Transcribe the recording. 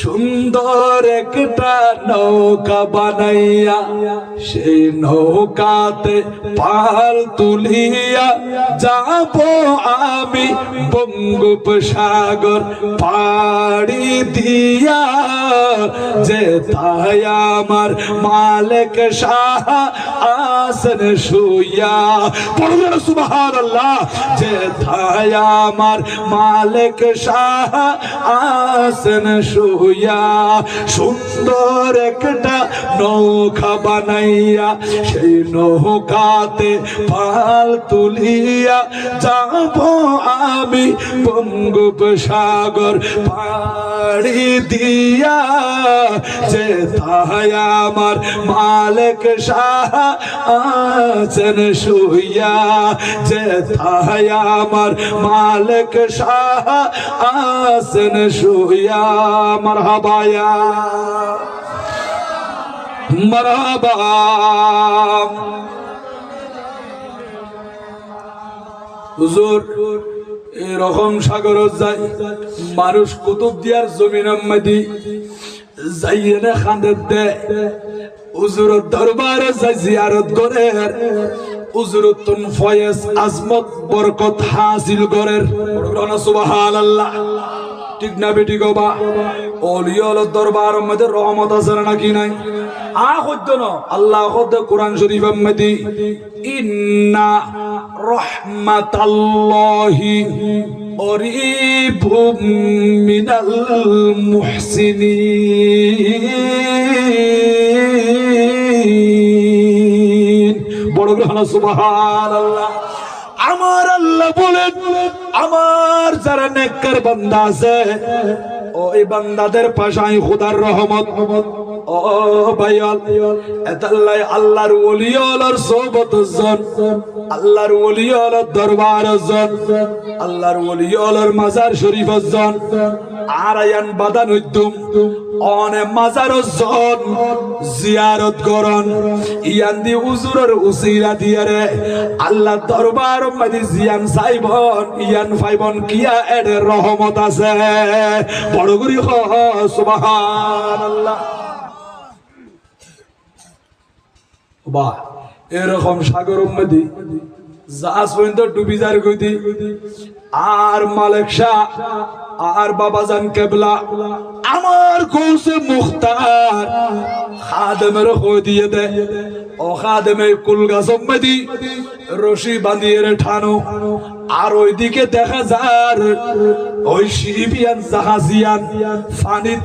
সুন্দর একটা নৌকা বানাইয়া, সেই নৌকাতে পাল তুলিয়া যাব আমি বঙ্গোপসাগর পাড়ি দিয়া। যে তাই আমার মালিক শাহ আসন শুইয়া পড়বেন সুবহান আল্লাহ যে তাই আমার মালিক শাহ আসন শুইয়া সুন্দর একটা নৌকা বানাইয়া সেই নৌকাতে পাল তুলিয়া যাব আমি বঙ্গোপসাগর পাড়ি দিয়া। যে তাই আমার মালিক শাহ আছেন শুইয়া। যে তাই আমার মালিক শাহ আছেন শুইয়া। মারহাবায়া। মারহাবা। হুজুর, এরকম সাগর যায় মানুষ কুতুব দিয়ার জমিন মাদি যাইয়ে না খান্দের দে। হুজুর দরবারে যাই জিয়ারত করে হুজুরতুন ফয়েজ আজমত বরকত হাসিল করের সুবহানাল্লাহ। ঠিক না বেটি গো বা? অলিয়ল দরবার মধ্যে রহমত আছে নাকি নাই? আ হদ্য ন। আল্লাহ হদ্য কোরআন শরীফ মধ্যে ইন্না রহমাতাল্লাহি অরিবুম মিনাল মুহসিনিন। বড় গ্রহণ সুবহানাল্লাহ। আমার আল্লাহ বলেন, আমার যারা নেককার বান্দা আছে ওই বান্দাদের পাশাই খোদার রহমত। ও ভাইয়াল এতাল্লাই আল্লাহর ওলিয়লার সোবত জন আল্লাহর ওলিয়লার দরবার জন আল্লাহর ওলিয়লার মাজার শরীফ জন আর আয়ান বাদান হইতুম অনে মাজার জন জিয়ারত করন ইয়ান দি উজুরের উসিরা দিয়ারে আল্লাহ দরবার মাদি জিয়ান সাইবন, ইয়ান ফাইবন কিয়া এর রহমত আছে। বড় করি হ সুবহানাল্লাহ। বাহ এরকম সাগর মধ্যে জাহাজ পর্যন্ত ডুবি যার গতি, আর মালিক শাহ আর বাবা জান কেবলা, আমার কৌসে মুখতার। খাদেমের হয়ে দিয়ে দে। ও খাদেমে কুল সম্মেদি মেদি রশি বাঁধিয়ে ঠানো আর ওইদিকে দেখা যার, ওই শিবিয়ান জাহাজিয়ান ফানির